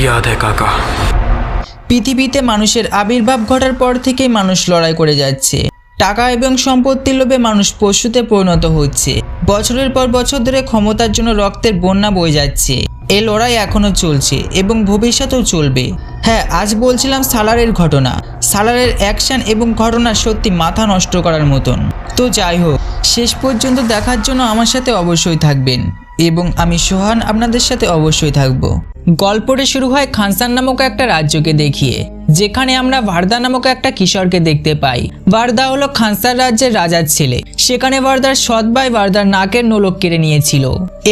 ইয়াদ হ্যাঁ পৃথিবীতে মানুষের আবির্ভাব ঘটার পর থেকেই মানুষ লড়াই করে যাচ্ছে। টাকা এবং সম্পত্তির লোভে মানুষ পশুতে পরিণত হচ্ছে। বছরের পর বছর ধরে ক্ষমতার জন্য রক্তের বন্যা বয়ে যাচ্ছে। এ লড়াই এখনও চলছে এবং ভবিষ্যতেও চলবে। হ্যাঁ আজ বলছিলাম সালারের ঘটনা। সালারের অ্যাকশন এবং ঘটনা সত্যি মাথা নষ্ট করার মতন। তো যাই হোক, শেষ পর্যন্ত দেখার জন্য আমার সাথে অবশ্যই থাকবেন। এবং আমি সোহান আপনাদের সাথে অবশ্যই থাকব। গল্পটি শুরু হয় খানসান নামক একটা রাজ্যকে দেখিয়ে, যেখানে আমরা ভারদা নামক একটা কিশোরকে দেখতে পাই। ভারদা হলো খানসার রাজ্যের রাজার ছেলে। সেখানে বারদার সৎ ভাই বারদার নাকের নোলক কেড়ে নিয়েছিল।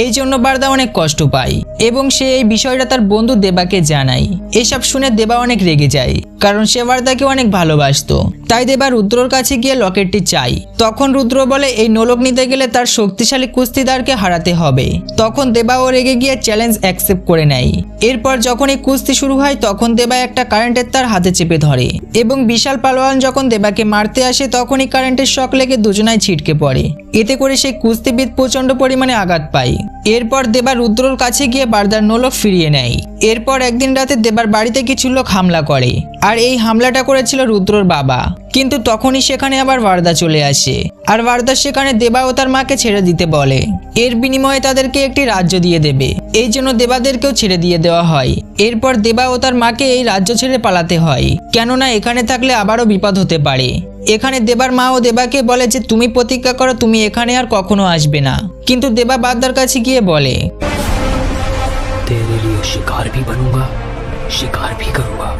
এই জন্য বারদা অনেক কষ্ট পায় এবং সে এই বিষয়টা তার বন্ধু দেবাকে জানায়। এসব শুনে দেবা অনেক রেগে যায়। কারণ সে বারদাকে অনেক ভালোবাসতো। তাই দেবা রুদ্রর কাছে গিয়ে লকেটটি চাই। তখন রুদ্র বলে, এই নোলক নিতে গেলে তার শক্তিশালী কুস্তিদারকে হারাতে হবে। তখন দেবা ও রেগে গিয়ে চ্যালেঞ্জ অ্যাকসেপ্ট করে নেয়। এরপর যখন এই কুস্তি শুরু হয়, তখন দেবা একটা কারেন্টের তার হাতে চেপে ধরে এবং বিশাল পালোয়ান যখন দেবাকে মারতে আসে, তখনই কারেন্টের শক লেগে দুজনায় ছিটকে পড়ে। এতে করে সেই কুস্তিবিদ প্রচণ্ড পরিমাণে আঘাত পায়। এরপর দেবা রুদ্রর কাছে গিয়ে বারদার নোলক ফিরিয়ে নেয়। এরপর একদিন রাতে দেবার বাড়িতে কিছু লোক হামলা করে। আর এই হামলাটা করেছিল রুদ্রর বাবা। কিন্তু তখনই সেখানে আবার ওয়ার্দা চলে আসে। আর ওয়ার্দা সেখানে দেবা ও তার মাকে ছেড়ে দিতে বলে। এর বিনিময়ে তাদেরকে একটি রাজ্য দিয়ে দেবে। এই জন্য দেবাদেরকেও ছেড়ে দিয়ে দেওয়া হয়। এরপর দেবা ও তার মাকে এই রাজ্য ছেড়ে পালাতে হয়। কেননা এখানে থাকলে আবারও বিপদ হতে পারে। এখানে দেবার মা ও দেবাকে বলে যে, তুমি প্রতিজ্ঞা করো, তুমি এখানে আর কখনো আসবে না। কিন্তু দেবা বাদ্দার কাছে গিয়ে বলে শিকার ভি বনুগা শিকার ভি করুগা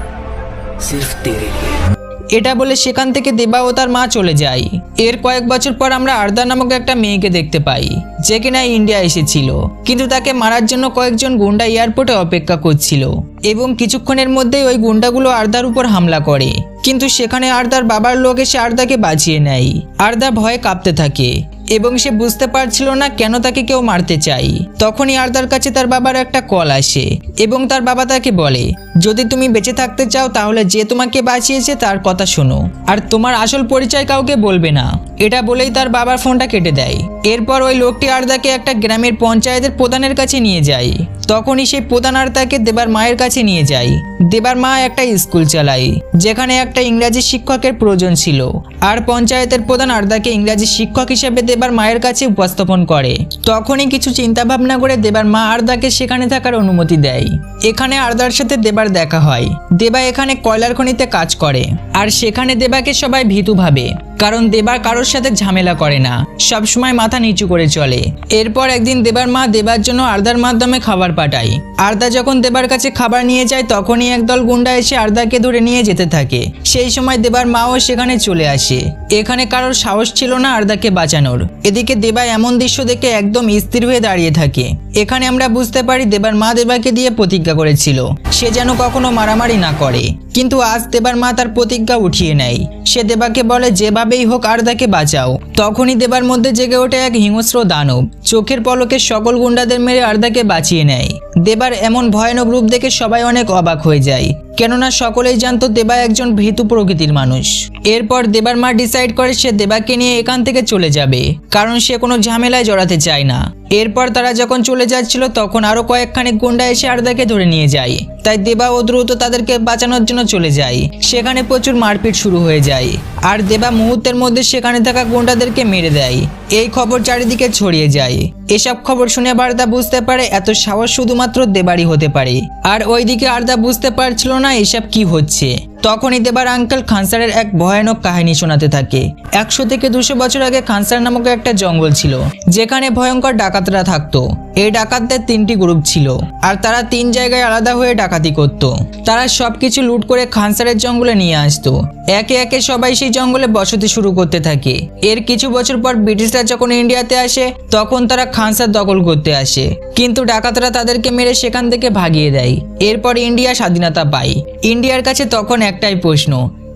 এটা বলে সেখান থেকে দেবা ও তার মা চলে যায়। এর কয়েক বছর পর আমরা আর্দা নামক একটা মেয়েকে দেখতে পাই, যে কিনা ইন্ডিয়া এসেছিল, কিন্তু তাকে মারার জন্য কয়েকজন গুন্ডা এয়ারপোর্টে অপেক্ষা করছিল এবং কিছুক্ষণের মধ্যেই ওই গুন্ডাগুলো আর্দার উপর হামলা করে। কিন্তু সেখানে আর্দার বাবার লোক এসে আর্দাকে বাঁচিয়ে নেয়। আর্দা ভয়ে কাঁপতে থাকে। এবং সে বুঝতে পারছিল না কেন তাকে কেউ মারতে চাই। তখনই আর তার কাছে তার বাবার একটা কল আসে এবং তার বাবা তাকে বলে, যদি তুমি বেঁচে থাকতে চাও তাহলে যে তোমাকে বাঁচিয়েছে তার কথা শোনো। আর তোমার আসল পরিচয় কাউকে বলবে না। এটা বলেই তার বাবার ফোনটা কেটে দেয়। এরপর ওই লোকটি আর্দাকে একটা গ্রামের পঞ্চায়েতের প্রধানের কাছে নিয়ে যায়। তখনই সেই প্রধান আর্দাকে দেবার মায়ের কাছে নিয়ে যায়। দেবার মা একটা স্কুল চালায়, যেখানে একটা ইংরাজি শিক্ষকের প্রয়োজন ছিল। আর পঞ্চায়েতের প্রধান আর্দাকে ইংরাজি শিক্ষক হিসেবে দেবার মায়ের কাছে উপস্থাপন করে। তখনই কিছু চিন্তা ভাবনা করে দেবার মা আর্দাকে সেখানে থাকার অনুমতি দেয়। এখানে আর্দার সাথে দেবার দেখা হয়। দেবা এখানে কয়লার খনিতে কাজ করে। আর সেখানে দেবাকে সবাই ভীতু ভাবে, কারণ দেবার কারোর সাথে ঝামেলা করে না। সবসময় মাথা নিচু করে চলে। এরপর একদিন দেবার মা দেবার জন্য আর্দার মাধ্যমে খাবার পাঠায়। আর্দা যখন দেবার কাছে খাবার নিয়ে যায়, তখনই একদল গুন্ডা এসে আর্দাকে ধরে নিয়ে যেতে থাকে। সেই সময় দেবার মাও সেখানে চলে আসে। এখানে কারোর সাহস ছিল না আর্দাকে বাঁচানোর। এদিকে দেবা এমন দৃশ্য দেখে একদম স্থির হয়ে দাঁড়িয়ে থাকে। এখানে আমরা বুঝতে পারি দেবার মা দেবাকে দিয়ে প্রতিজ্ঞা করেছিল। সে যেন কখনো মারামারি না করে। কিন্তু আজ দেবার মা তার প্রতিজ্ঞা উঠিয়ে নেয়। সে দেবাকে বলে, যেভাবেই হোক আর্দাকে বাঁচাও। তখনই দেবার মধ্যে জেগে ওঠে এক হিংস্র দানব। চোখের পলকে সকল গুন্ডাদের মেরে আর্দাকে বাঁচিয়ে নেয়। দেবার এমন ভয়ানক রূপ দেখে সবাই অনেক অবাক হয়ে যায়। কেননা সকলেই জানতো দেবা একজন ভীতু প্রকৃতির মানুষ। এরপর দেবার মা ডিসাইড করে সে দেবাকে নিয়ে এখান থেকে চলে যাবে, কারণ সে কোনো ঝামেলায় জড়াতে চায় না। এরপর তারা যখন চলে যাচ্ছিল, তখন আরও কয়েকখানি গুন্ডা এসে আর্দাকে ধরে নিয়ে যায়। তাই দেবা ও দ্রুত তাদেরকে বাঁচানোর জন্য চলে যায়। সেখানে প্রচুর মারপিট শুরু হয়ে যায়। আর দেবা মুহূর্তের মধ্যে সেখানে থাকা গুন্ডাদেরকে মেরে দেয়। এই খবর চারিদিকে ছড়িয়ে যায়। এসব খবর শুনে বার্তা বুঝতে পারে এত সাহস শুধুমাত্র দেবারই হতে পারে। আর ওইদিকে আর্দা বুঝতে পারছিল না এসব কি হচ্ছে। তখনই দেবার আঙ্কেল খানসারের এক ভয়ানক কাহিনী শোনাতে থাকে। একশো থেকে দুশো বছর আগে খানসার নামক একটা জঙ্গল ছিল, যেখানে ভয়ঙ্কর ডাকাতরা থাকতো। এই ডাকাতদের তিনটি গ্রুপ ছিল, আর তারা তিন জায়গায় আলাদা হয়ে ডাকাতি করত। তারা সবকিছু লুট করে খানসারের জঙ্গলে নিয়ে আসতো। একে একে সবাই সেই জঙ্গলে বসতি শুরু করতে থাকে। এর কিছু বছর পর ব্রিটিশরা যখন ইন্ডিয়াতে আসে, তখন তারা খানসার দখল করতে আসে। কিন্তু ডাকাতরা তাদেরকে মেরে সেখান থেকে ভাগিয়ে দেয়। এরপর ইন্ডিয়া স্বাধীনতা পায়। ইন্ডিয়ার কাছে তখন একটাই প্রশ্ন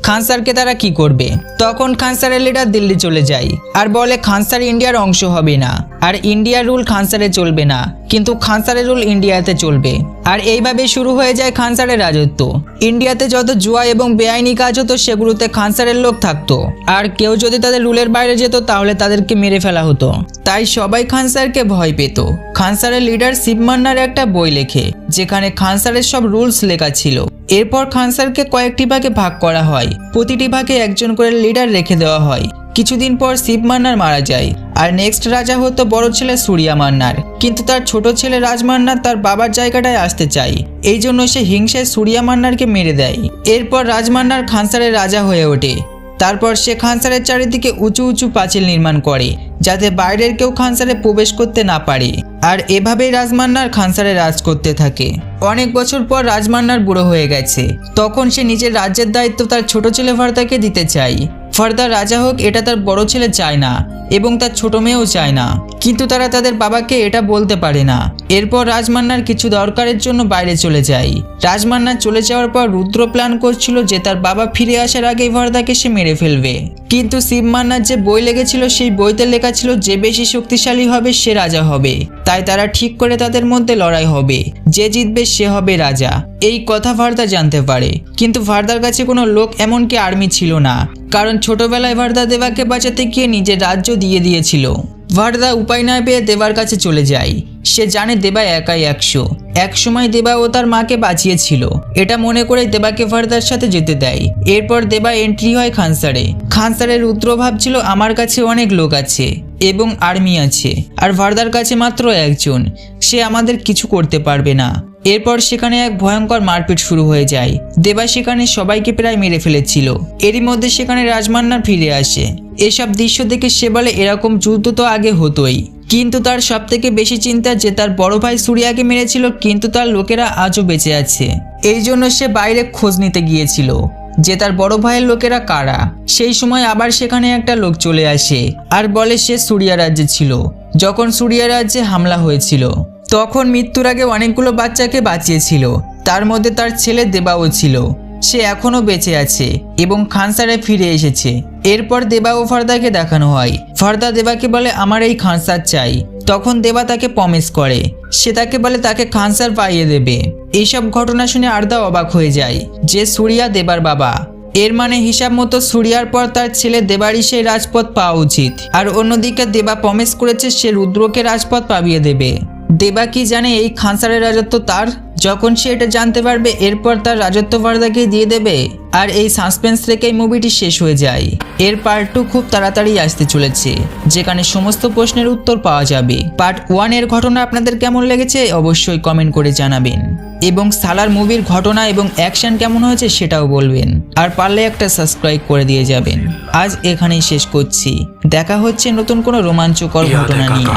খানসারকে তারা কি করবে? তখন খানসারের লিডার দিল্লি চলে যায় আর বলে খানসার ইন্ডিয়ার অংশ হবে না। আর ইন্ডিয়ার রুল খানসারে চলবে না, কিন্তু খানসারের রুল ইন্ডিয়াতে চলবে। আর এইভাবে শুরু হয়ে যায় খানসারের রাজত্ব। ইন্ডিয়াতে যত জুয়া এবং বেআইনি কাজ হতো, সেগুলোতে খানসারের লোক থাকতো। আর কেউ যদি তাদের রুলের বাইরে যেত, তাহলে তাদেরকে মেরে ফেলা হতো। তাই সবাই খানসারকে ভয় পেত। খানসারের লিডার শিবমান্নার একটা বই লেখে, যেখানে খানসারের সব রুলস লেখা ছিল। এরপর খানসারকে কয়েকটি ভাগে ভাগ করা হয়। প্রতিটি ভাগে একজন করে লিডার রেখে দেওয়া হয়। কিছুদিন পর শিব মান্নার মারা যায়। আর নেক্সট রাজা হতো বড় ছেলে সুরিয়া মান্নার। কিন্তু তার ছোট ছেলে রাজমান্নার তার বাবার জায়গাটায় আসতে চায়। এই জন্য সে হিংসায় সুরিয়া মান্নারকে মেরে দেয়। এরপর রাজমান্নার খানসারের রাজা হয়ে ওঠে। তারপর সে খানসারের চারিদিকে উঁচু উঁচু পাঁচিল নির্মাণ করে, যাতে বাইরের কেউ খানসারে প্রবেশ করতে না পারে। আর এভাবেই রাজমান্নার খানসারে রাজ করতে থাকে। অনেক বছর পর রাজমান্নার বুড়ো হয়ে গেছে। তখন সে নিজের রাজ্যের দায়িত্ব তার ছোট ছেলে ফারদাকে দিতে চায়। ফারদা রাজা হোক, এটা তার বড় ছেলে চায় না এবং তার ছোট মেয়েও চায় না। কিন্তু তারা তাদের বাবাকে এটা বলতে পারে না। এরপর রাজমান্নার কিছু দরকারের জন্য বাইরে চলে যায়। রাজমান্নার চলে যাওয়ার পর রুদ্র প্ল্যান করছিল যে তার বাবা ফিরে আসার আগেই ফারদাকে সে মেরে ফেলবে। কিন্তু শিব মান্নার যে বই লেগেছিল, সেই বইতে লেখা ছিল যে বেশি শক্তিশালী হবে, সে রাজা হবে। তাই তারা ঠিক করে তাদের মধ্যে লড়াই হবে। যে জিতবে, সে হবে রাজা। এই কথা ভারদা জানতে পারে। কিন্তু ভারদার কাছে কোনো লোক এমনকি আর্মি ছিল না। কারণ ছোটবেলায় ভারদা দেবাকে বাঁচাতে গিয়ে নিজের রাজ্য দিয়ে দিয়েছিল। ভারদা উপায় না পেয়ে দেবার কাছে চলে যায় সে জানে দেবা একাই একশো এক সময় দেবা ও তার মাকে বাঁচিয়েছিল এটা মনে করে দেবাকে ভারদার সাথে যেতে দেয় এরপর দেবা এন্ট্রি হয় খানসারে খানসারের রুদ্র ভাবছিল আমার কাছে অনেক লোক আছে এবং আর্মি আছে আর ভারদার কাছে মাত্র একজন সে আমাদের কিছু করতে পারবে না এরপর সেখানে এক ভয়ঙ্কর মারপিট শুরু হয়ে যায়। দেবা সেখানে সবাইকে প্রায় মেরে ফেলেছিল। এরই মধ্যে সেখানে রাজমান্না ফিরে আসে। এসব দৃশ্য দেখে সে বলে, এরকম যুদ্ধ তো আগে হতোই। কিন্তু তার সব থেকে বেশি চিন্তা যে তার বড় ভাই সুরিয়াকে মেরেছিল, কিন্তু তার লোকেরা আজও বেঁচে আছে। এই জন্য সে বাইরে খোঁজ নিতে গিয়েছিল, যে তার বড় ভাইয়ের লোকেরা কারা। সেই সময় আবার সেখানে একটা লোক চলে আসে, আর বলে সে সুরিয়া রাজ্যে ছিল, যখন সুরিয়া রাজ্যে হামলা হয়েছিল। তখন মৃত্যুর আগে অনেকগুলো বাচ্চাকে বাঁচিয়েছিল। তার মধ্যে তার ছেলে দেবাও ছিল। সে এখনও বেঁচে আছে এবং খানসারে ফিরে এসেছে। এরপর দেবা ও ফর্দাকে দেখানো হয়। ফর্দা দেবাকে বলে, আমার এই খানসার চাই। তখন দেবা তাকে প্রমিস করে। সে তাকে বলে, তাকে খানসার পাইয়ে দেবে। এইসব ঘটনা শুনে আর্দা অবাক হয়ে যায় যে সুরিয়া দেবার বাবা। এর মানে হিসাব মতো সুরিয়ার পর তার ছেলে দেবারই সেই রাজপথ পাওয়া উচিত। আর অন্যদিকে দেবা প্রমিস করেছে, সে রুদ্রকে রাজপথ পাবিয়ে দেবে। দেবা কি জানে এই খানসারের রাজত্ব তার? যখন সে এটা জানতে পারবে এরপর তার রাজত্ব পর্দাকে দিয়ে দেবে। আর এই সাসপেন্স থেকেই মুভিটি শেষ হয়ে যায়। এর পার্ট টু খুব তাড়াতাড়ি আসতে চলেছে যেখানে সমস্ত প্রশ্নের উত্তর পাওয়া যাবে। পার্ট ওয়ানের ঘটনা আপনাদের কেমন লেগেছে অবশ্যই কমেন্ট করে জানাবেন। এবং সালার মুভির ঘটনা এবং অ্যাকশন কেমন হয়েছে সেটাও বলবেন। আর পারলে একটা সাবস্ক্রাইব করে দিয়ে যাবেন। আজ এখানেই শেষ করছি। দেখা হচ্ছে নতুন কোনো রোমাঞ্চকর ঘটনা নিয়ে।